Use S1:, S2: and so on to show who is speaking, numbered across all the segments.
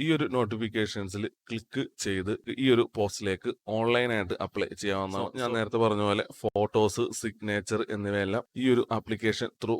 S1: ഈ ഒരു നോട്ടിഫിക്കേഷൻസിൽ ക്ലിക്ക് ചെയ്ത് ഈ ഒരു പോസ്റ്റിലേക്ക് ഓൺലൈനായിട്ട് അപ്ലൈ ചെയ്യാവുന്നതാണ്. ഞാൻ നേരത്തെ പറഞ്ഞ പോലെ ഫോട്ടോസ് സിഗ്നേച്ചർ എന്നിവയെല്ലാം ഈ ഒരു application through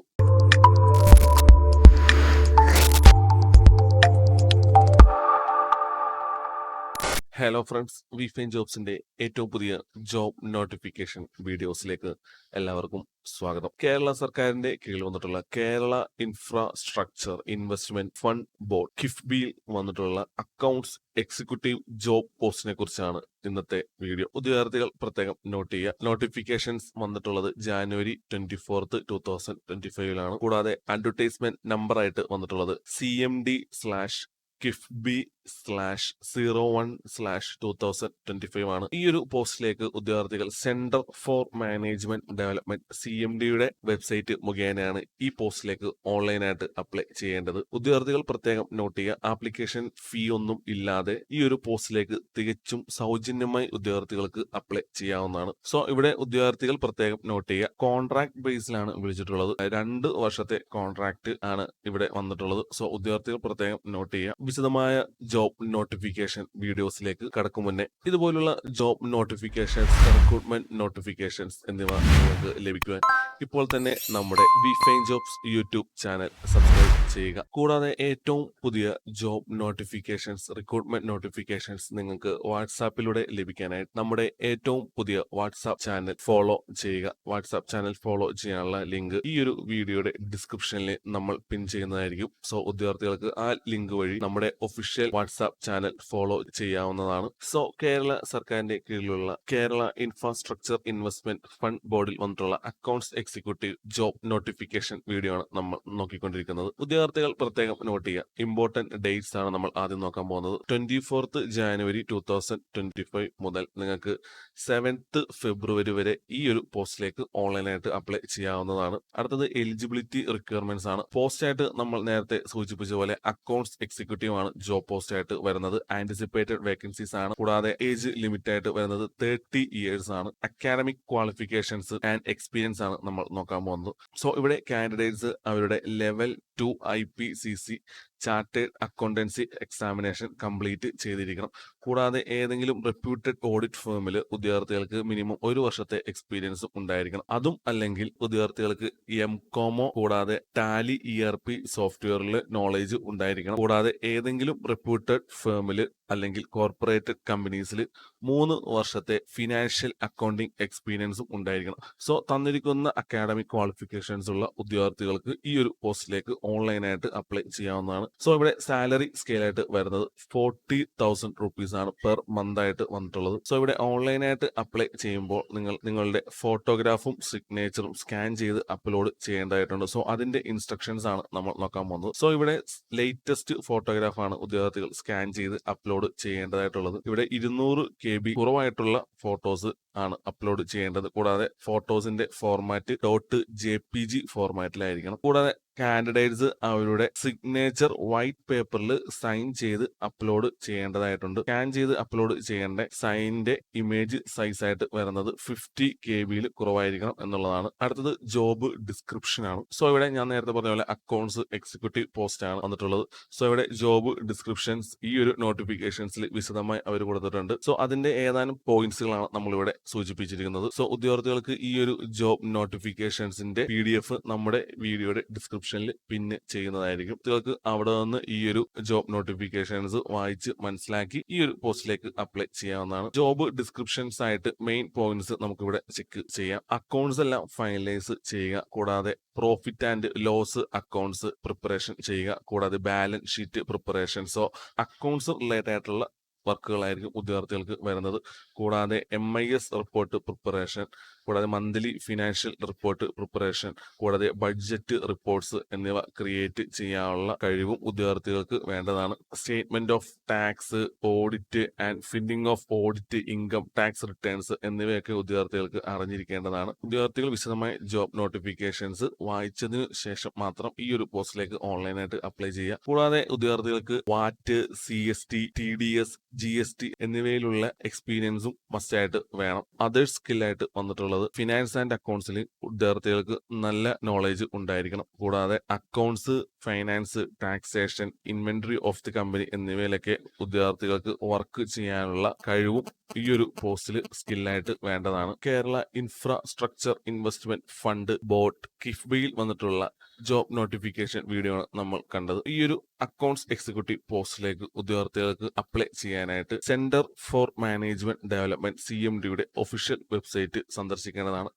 S1: hello friends we fine ജോബ്സിന്റെ ഏറ്റവും പുതിയ ജോബ് നോട്ടിഫിക്കേഷൻ വീഡിയോസിലേക്ക് എല്ലാവർക്കും സ്വാഗതം. കേരള സർക്കാരിന്റെ കീഴിൽ വന്നിട്ടുള്ള Kerala infrastructure investment fund board കിഫ്ബിയിൽ വന്നിട്ടുള്ള അക്കൗണ്ട്സ് എക്സിക്യൂട്ടീവ് ജോബ് പോസ്റ്റിനെ കുറിച്ചാണ് ഇന്നത്തെ വീഡിയോ ഉദ്യോഗാർത്ഥികൾ പ്രത്യേകം നോട്ട് ചെയ്യുക. നോട്ടിഫിക്കേഷൻസ് വന്നിട്ടുള്ളത് January twenty fourth two thousand twenty ഫൈവിലാണ് കൂടാതെ അഡ്വർടൈസ്മെന്റ് നമ്പറായിട്ട് വന്നിട്ടുള്ളത് C M D slash KIIFB slash zero one slash two thousand twenty five ആണ്. ഈ ഒരു പോസ്റ്റിലേക്ക് ഉദ്യോഗാർത്ഥികൾ centre for management development C M ഡിയുടെ വെബ്സൈറ്റ് മുഖേനയാണ് ഈ പോസ്റ്റിലേക്ക് ഓൺലൈനായിട്ട് അപ്ലൈ ചെയ്യേണ്ടത്. ഉദ്യോഗാർത്ഥികൾ പ്രത്യേകം നോട്ട് ചെയ്യുക ആപ്ലിക്കേഷൻ ഫീ ഒന്നും ഇല്ലാതെ ഈ ഒരു പോസ്റ്റിലേക്ക് തികച്ചും സൗജന്യമായി ഉദ്യോഗാർത്ഥികൾക്ക് അപ്ലൈ ചെയ്യാവുന്നതാണ്. സോ ഇവിടെ ഉദ്യോഗാർത്ഥികൾ പ്രത്യേകം നോട്ട് ചെയ്യുക കോൺട്രാക്ട് ബേസിലാണ് വിളിച്ചിട്ടുള്ളത്. രണ്ട് വർഷത്തെ കോൺട്രാക്ട് ആണ് ഇവിടെ വന്നിട്ടുള്ളത്. സോ ഉദ്യോഗാർത്ഥികൾ പ്രത്യേകം നോട്ട് ചെയ്യുക വിശദമായ ജോബ് നോട്ടിഫിക്കേഷൻ വീഡിയോസിലേക്ക് കടക്കും മുന്നേ ഇതുപോലുള്ള ജോബ് നോട്ടിഫിക്കേഷൻസ് റിക്രൂട്ട്മെന്റ് നോട്ടിഫിക്കേഷൻസ് എന്നിവ നിങ്ങൾക്ക് ലഭിക്കുവാൻ ഇപ്പോൾ തന്നെ നമ്മുടെ we fine jobs YouTube channel subscribe ചെയ്യുക. കൂടാതെ ഏറ്റവും പുതിയ ജോബ് നോട്ടിഫിക്കേഷൻസ് റിക്രൂട്ട്മെന്റ് നോട്ടിഫിക്കേഷൻസ് നിങ്ങൾക്ക് വാട്സാപ്പിലൂടെ ലഭിക്കാനായിട്ട് നമ്മുടെ ഏറ്റവും പുതിയ വാട്സാപ്പ് ചാനൽ ഫോളോ ചെയ്യുക. വാട്സാപ്പ് ചാനൽ ഫോളോ ചെയ്യാനുള്ള ലിങ്ക് ഈ ഒരു വീഡിയോയുടെ ഡിസ്ക്രിപ്ഷനിൽ നമ്മൾ പിൻ ചെയ്യുന്നതായിരിക്കും. സോ ഉദ്യോഗാർത്ഥികൾക്ക് ആ ലിങ്ക് വഴി നമ്മുടെ ഒഫീഷ്യൽ വാട്സാപ്പ് ചാനൽ ഫോളോ ചെയ്യാവുന്നതാണ്. സോ കേരള സർക്കാരിന്റെ കീഴിലുള്ള കേരള ഇൻഫ്രാസ്ട്രക്ചർ ഇൻവെസ്റ്റ്മെന്റ് ഫണ്ട് ബോർഡിൽ വന്നിട്ടുള്ള accounts executive job notification video ആണ് നമ്മൾ നോക്കിക്കൊണ്ടിരിക്കുന്നത്. ഉദ്യോഗാർത്ഥികൾ പ്രത്യേകം നോട്ട് ചെയ്യുക. ഇമ്പോർട്ടന്റ് ഡേറ്റ്സ് ആണ് നമ്മൾ ആദ്യം നോക്കാൻ പോകുന്നത്. Twenty fourth January two thousand twenty five മുതൽ നിങ്ങൾക്ക് സെവൻത്ത് ഫെബ്രുവരി വരെ ഈ ഒരു പോസ്റ്റിലേക്ക് ഓൺലൈനായിട്ട് അപ്ലൈ ചെയ്യാവുന്നതാണ്. അടുത്തത് എലിജിബിലിറ്റി റിക്വയർമെന്റ്സ് ആണ്. പോസ്റ്റ് ആയിട്ട് നമ്മൾ നേരത്തെ സൂചിപ്പിച്ച പോലെ അക്കൗണ്ട്സ് എക്സിക്യൂട്ടീവ് ആണ് ജോബ് പോസ്റ്റ് ആയിട്ട് വരുന്നത്. ആന്റിസിപ്പേറ്റഡ് വേക്കൻസീസ് ആണ്. കൂടാതെ ഏജ് ലിമിറ്റ് ആയിട്ട് വരുന്നത് തേർട്ടി ഇയേഴ്സ് ആണ്. അക്കാഡമിക് ക്വാളിഫിക്കേഷൻസ് ആൻഡ് എക്സ്പീരിയൻസ് ആണ് നമ്മൾ നോക്കാൻ പോകുന്നത്. സോ ഇവിടെ കാൻഡിഡേറ്റ്സ് അവരുടെ level two I P C C chartered accountancy examination complete ചെയ്തിരിക്കണം. കൂടാതെ ഏതെങ്കിലും റെപ്യൂട്ടഡ് ഓഡിറ്റ് ഫേമിൽ ഉദ്യോഗാർത്ഥികൾക്ക് മിനിമം ഒരു വർഷത്തെ എക്സ്പീരിയൻസ് ഉണ്ടായിരിക്കണം. അതും അല്ലെങ്കിൽ ഉദ്യോഗാർത്ഥികൾക്ക് എം കോമോ കൂടാതെ ടാലി ഇ ആർ പി സോഫ്റ്റ്വെയറിൽ നോളേജ് ഉണ്ടായിരിക്കണം. കൂടാതെ ഏതെങ്കിലും റെപ്യൂട്ടഡ് ഫേമിൽ അല്ലെങ്കിൽ കോർപ്പറേറ്റ് കമ്പനീസിൽ മൂന്ന് വർഷത്തെ ഫിനാൻഷ്യൽ അക്കൗണ്ടിംഗ് എക്സ്പീരിയൻസും ഉണ്ടായിരിക്കണം. സോ തന്നിരിക്കുന്ന അക്കാഡമിക് ക്വാളിഫിക്കേഷൻസ് ഉള്ള ഉദ്യോഗാർത്ഥികൾക്ക് ഈ ഒരു പോസ്റ്റിലേക്ക് ഓൺലൈനായിട്ട് അപ്ലൈ ചെയ്യാവുന്നതാണ്. സോ ഇവിടെ സാലറി സ്കെയിലായിട്ട് വരുന്നത് ഫോർട്ടി തൗസൻഡ് റുപ്പീസ് ആണ് പെർ മന്ത് ആയിട്ട് വന്നിട്ടുള്ളത്. സോ ഇവിടെ ഓൺലൈനായിട്ട് അപ്ലൈ ചെയ്യുമ്പോൾ നിങ്ങൾ നിങ്ങളുടെ ഫോട്ടോഗ്രാഫും സിഗ്നേച്ചറും സ്കാൻ ചെയ്ത് അപ്ലോഡ് ചെയ്യേണ്ടതായിട്ടുണ്ട്. സോ അതിന്റെ ഇൻസ്ട്രക്ഷൻസ് ആണ് നമ്മൾ നോക്കാൻ പോകുന്നത്. സോ ഇവിടെ ലേറ്റസ്റ്റ് ഫോട്ടോഗ്രാഫാണ് ഉദ്യോഗാർത്ഥികൾ സ്കാൻ ചെയ്ത് അപ്ലോഡ് ചെയ്യേണ്ടതായിട്ടുള്ളത്. ഇവിടെ ഇരുന്നൂറ് കെ ബി കുറവായിട്ടുള്ള ഫോട്ടോസ് ആണ് അപ്ലോഡ് ചെയ്യേണ്ടത്. കൂടാതെ ഫോട്ടോസിന്റെ format dot J P G ഫോർമാറ്റിലായിരിക്കണം കൂടാതെ കാൻഡിഡേറ്റ്സ് അവരുടെ സിഗ്നേച്ചർ വൈറ്റ് പേപ്പറിൽ സൈൻ ചെയ്ത് അപ്ലോഡ് ചെയ്യേണ്ടതായിട്ടുണ്ട്. സ്കാൻ ചെയ്ത് അപ്ലോഡ് ചെയ്യേണ്ട സൈനിന്റെ ഇമേജ് സൈസ് ആയിട്ട് വരുന്നത് ഫിഫ്റ്റി കെ ബിയിൽ കുറവായിരിക്കണം എന്നുള്ളതാണ്. അടുത്തത് ജോബ് ഡിസ്ക്രിപ്ഷൻ ആണ്. സോ ഇവിടെ ഞാൻ നേരത്തെ പറഞ്ഞ പോലെ അക്കൗണ്ട്സ് എക്സിക്യൂട്ടീവ് പോസ്റ്റ് ആണ് വന്നിട്ടുള്ളത്. സോ ഇവിടെ ജോബ് ഡിസ്ക്രിപ്ഷൻസ് ഈ ഒരു നോട്ടിഫിക്കേഷൻസിൽ വിശദമായി അവർ കൊടുത്തിട്ടുണ്ട്. സോ അതിന്റെ ഏതാനും പോയിന്റ്സുകളാണ് നമ്മളിവിടെ സൂചിപ്പിച്ചിരിക്കുന്നത്. സോ ഉദ്യോഗാർത്ഥികൾക്ക് ഈ ഒരു ജോബ് നോട്ടിഫിക്കേഷൻസിന്റെ പി നമ്മുടെ വീഡിയോയുടെ ഡിസ്ക്രിപ്ഷനിൽ പിന്നെ ചെയ്യുന്നതായിരിക്കും. നിങ്ങൾക്ക് അവിടെ നിന്ന് ഈ ഒരു ജോബ് നോട്ടിഫിക്കേഷൻസ് വായിച്ച് മനസ്സിലാക്കി ഈ ഒരു പോസ്റ്റിലേക്ക് അപ്ലൈ ചെയ്യാവുന്നതാണ്. ജോബ് ഡിസ്ക്രിപ്ഷൻസ് ആയിട്ട് മെയിൻ പോയിന്റ്സ് നമുക്ക് ഇവിടെ ചെക്ക് ചെയ്യാം. അക്കൗണ്ട്സ് എല്ലാം ഫൈനലൈസ് ചെയ്യുക കൂടാതെ profit and loss accounts preparation ചെയ്യുക കൂടാതെ balance sheet preparation so accounts related ആയിട്ടുള്ള വർക്കുകളായിരിക്കും ഉദ്യോഗാർത്ഥികൾക്ക് വരുന്നത്. കൂടാതെ M I S report preparation കൂടാതെ മന്ത്ലി ഫിനാൻഷ്യൽ റിപ്പോർട്ട് പ്രിപ്പറേഷൻ കൂടാതെ ബഡ്ജറ്റ് റിപ്പോർട്ട്സ് എന്നിവ ക്രിയേറ്റ് ചെയ്യാനുള്ള കഴിവും ഉദ്യോഗാർത്ഥികൾക്ക് വേണ്ടതാണ്. Statement of tax audit and filing of audit income tax returns എന്നിവയൊക്കെ ഉദ്യോഗാർത്ഥികൾക്ക് അറിഞ്ഞിരിക്കേണ്ടതാണ്. ഉദ്യോഗാർത്ഥികൾ വിശദമായ ജോബ് നോട്ടിഫിക്കേഷൻസ് വായിച്ചതിനു ശേഷം മാത്രം ഈ ഒരു പോസ്റ്റിലേക്ക് ഓൺലൈനായിട്ട് അപ്ലൈ ചെയ്യുക. കൂടാതെ ഉദ്യോഗാർത്ഥികൾക്ക് VAT C S T T D S G S T എന്നിവയിലുള്ള എക്സ്പീരിയൻസും മസ്റ്റായിട്ട് വേണം അതേഴ്സ് സ്കില്ലായിട്ട് വന്നിട്ടുള്ളത് പറയാനുള്ളത് ഫിനാൻസ് ആൻഡ് അക്കൗണ്ട്സിൽ വിദ്യാർത്ഥികൾക്ക് നല്ല നോളേജ് ഉണ്ടായിരിക്കണം. കൂടാതെ accounts finance taxation inventory of the company എന്നിവയിലൊക്കെ വിദ്യാർത്ഥികൾക്ക് വർക്ക് ചെയ്യാനുള്ള കഴിവും ഈ ഒരു പോസ്റ്റിൽ സ്കില്ലായിട്ട് വേണ്ടതാണ്. Kerala infrastructure investment fund board കിഫ്ബിയിൽ വന്നിട്ടുള്ള ജോബ് നോട്ടിഫിക്കേഷൻ വീഡിയോ ആണ് നമ്മൾ കണ്ടത്. ഈ ഒരു അക്കൗണ്ട്സ് എക്സിക്യൂട്ടീവ് പോസ്റ്റിലേക്ക് ഉദ്യോഗാർത്ഥികൾക്ക് അപ്ലൈ ചെയ്യാനായിട്ട് centre for management development C M ഡിയുടെ ഒഫീഷ്യൽ വെബ്സൈറ്റ് സന്ദർശിക്കേണ്ടതാണ്.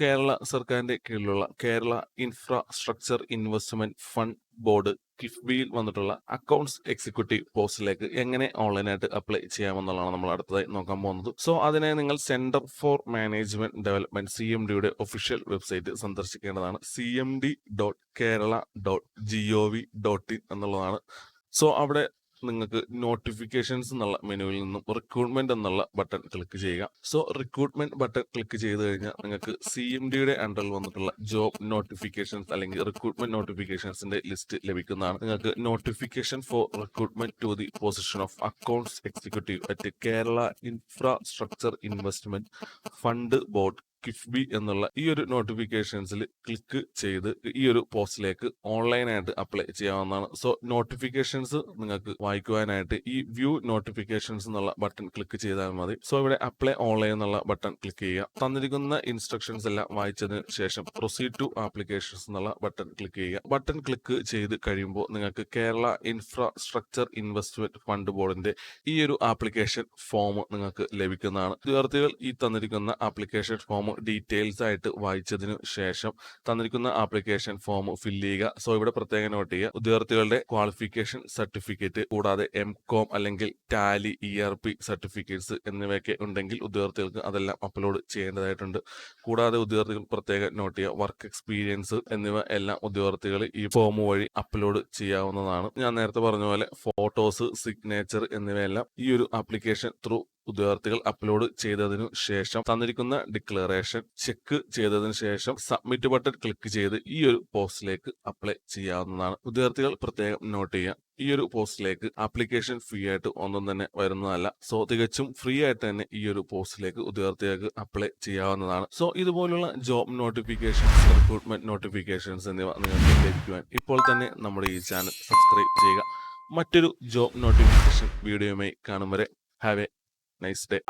S1: കേരള സർക്കാരിന്റെ കീഴിലുള്ള Kerala infrastructure investment fund board കിഫ്ബിയിൽ വന്നിട്ടുള്ള അക്കൗണ്ട്സ് എക്സിക്യൂട്ടീവ് പോസ്റ്റിലേക്ക് എങ്ങനെ ഓൺലൈനായിട്ട് അപ്ലൈ ചെയ്യാമെന്നുള്ളതാണ് നമ്മൾ അടുത്തതായി നോക്കാൻ പോകുന്നത്. സോ അതിനെ നിങ്ങൾ centre for management development C M ഡിയുടെ official website സന്ദർശിക്കേണ്ടതാണ്. C M D dot Kerala dot G O V dot in എന്നുള്ളതാണ്. സോ അവിടെ നിങ്ങൾക്ക് നോട്ടിഫിക്കേഷൻസ് എന്നുള്ള മെനുവിൽ നിന്നും റിക്രൂട്ട്മെന്റ് എന്നുള്ള ബട്ടൺ ക്ലിക്ക് ചെയ്യുക. സോ റിക്രൂട്ട്മെന്റ് ബട്ടൺ ക്ലിക്ക് ചെയ്ത് കഴിഞ്ഞാൽ നിങ്ങൾക്ക് സി എം ഡിയുടെ അണ്ടറിൽ വന്നിട്ടുള്ള ജോബ് നോട്ടിഫിക്കേഷൻസ് അല്ലെങ്കിൽ റിക്രൂട്ട്മെന്റ് നോട്ടിഫിക്കേഷൻസിന്റെ ലിസ്റ്റ് ലഭിക്കുന്നതാണ്. നിങ്ങൾക്ക് notification for recruitment to the position of accounts executive at Kerala infrastructure investment fund board KIIFB എന്നുള്ള ഈ ഒരു നോട്ടിഫിക്കേഷൻസിൽ ക്ലിക്ക് ചെയ്ത് ഈ ഒരു പോസ്റ്റിലേക്ക് ഓൺലൈനായിട്ട് അപ്ലൈ ചെയ്യാവുന്നതാണ്. സോ നോട്ടിഫിക്കേഷൻസ് നിങ്ങൾക്ക് വായിക്കുവാനായിട്ട് ഈ വ്യൂ നോട്ടിഫിക്കേഷൻസ് എന്നുള്ള ബട്ടൺ ക്ലിക്ക് ചെയ്താൽ മതി. സോ ഇവിടെ അപ്ലൈ ഓൺലൈൻ എന്നുള്ള ബട്ടൺ ക്ലിക്ക് ചെയ്യുക. തന്നിരിക്കുന്ന ഇൻസ്ട്രക്ഷൻസ് എല്ലാം വായിച്ചതിന് ശേഷം പ്രൊസീഡ് ടു ആപ്ലിക്കേഷൻസ് എന്നുള്ള ബട്ടൺ ക്ലിക്ക് ചെയ്യുക. ബട്ടൺ ക്ലിക്ക് ചെയ്ത് കഴിയുമ്പോൾ നിങ്ങൾക്ക് കേരള ഇൻഫ്രാസ്ട്രക്ചർ ഇൻവെസ്റ്റ്മെന്റ് ഫണ്ട് ബോർഡിന്റെ ഈ ഒരു ആപ്ലിക്കേഷൻ ഫോം നിങ്ങൾക്ക് ലഭിക്കുന്നതാണ്. വിദ്യാർത്ഥികൾ ഈ തന്നിരിക്കുന്ന ആപ്ലിക്കേഷൻ ഫോം ഡീറ്റെയിൽസ് ആയിട്ട് വായിച്ചതിനു ശേഷം തന്നിരിക്കുന്ന ആപ്ലിക്കേഷൻ ഫോം ഫില്ല് ചെയ്യുക. സോ ഇവിടെ പ്രത്യേകം നോട്ട് ചെയ്യുക. ഉദ്യോഗാർത്ഥികളുടെ ക്വാളിഫിക്കേഷൻ സർട്ടിഫിക്കറ്റ് കൂടാതെ എം കോം അല്ലെങ്കിൽ Tally E R P certificates എന്നിവയൊക്കെ ഉണ്ടെങ്കിൽ ഉദ്യോഗാർത്ഥികൾക്ക് അതെല്ലാം അപ്ലോഡ് ചെയ്യേണ്ടതായിട്ടുണ്ട്. കൂടാതെ ഉദ്യോഗാർത്ഥികൾ പ്രത്യേകം നോട്ട് ചെയ്യുക. വർക്ക് എക്സ്പീരിയൻസ് എന്നിവ എല്ലാം ഉദ്യോഗാർത്ഥികൾ ഈ ഫോം വഴി അപ്ലോഡ് ചെയ്യാവുന്നതാണ്. ഞാൻ നേരത്തെ പറഞ്ഞ പോലെ ഫോട്ടോസ് സിഗ്നേച്ചർ എന്നിവയെല്ലാം ഈ ഒരു ആപ്ലിക്കേഷൻ ത്രൂ ഉദ്യോഗാർത്ഥികൾ അപ്ലോഡ് ചെയ്തതിനു ശേഷം തന്നിരിക്കുന്ന ഡിക്ലറേഷൻ ചെക്ക് ചെയ്തതിനു ശേഷം സബ്മിറ്റ് ബട്ടൺ ക്ലിക്ക് ചെയ്ത് ഈ ഒരു പോസ്റ്റിലേക്ക് അപ്ലൈ ചെയ്യാവുന്നതാണ്. ഉദ്യോഗാർത്ഥികൾ പ്രത്യേകം നോട്ട് ചെയ്യുക ഈ ഒരു പോസ്റ്റിലേക്ക് ആപ്ലിക്കേഷൻ ഫ്രീ ആയിട്ട് ഒന്നും തന്നെ വരുന്നതല്ല. സോ തികച്ചും ഫ്രീ ആയിട്ട് തന്നെ ഈ ഒരു പോസ്റ്റിലേക്ക് ഉദ്യോഗാർത്ഥികൾക്ക് അപ്ലൈ ചെയ്യാവുന്നതാണ്. സോ ഇതുപോലുള്ള ജോബ് നോട്ടിഫിക്കേഷൻസ് റിക്രൂട്ട്മെന്റ് നോട്ടിഫിക്കേഷൻസ് എന്നിവ നിങ്ങൾക്ക് ലഭിക്കുവാൻ ഇപ്പോൾ തന്നെ നമ്മുടെ ഈ ചാനൽ സബ്സ്ക്രൈബ് ചെയ്യുക. മറ്റൊരു ജോബ് നോട്ടിഫിക്കേഷൻ വീഡിയോയുമായി കാണും വരെ. Have A nice day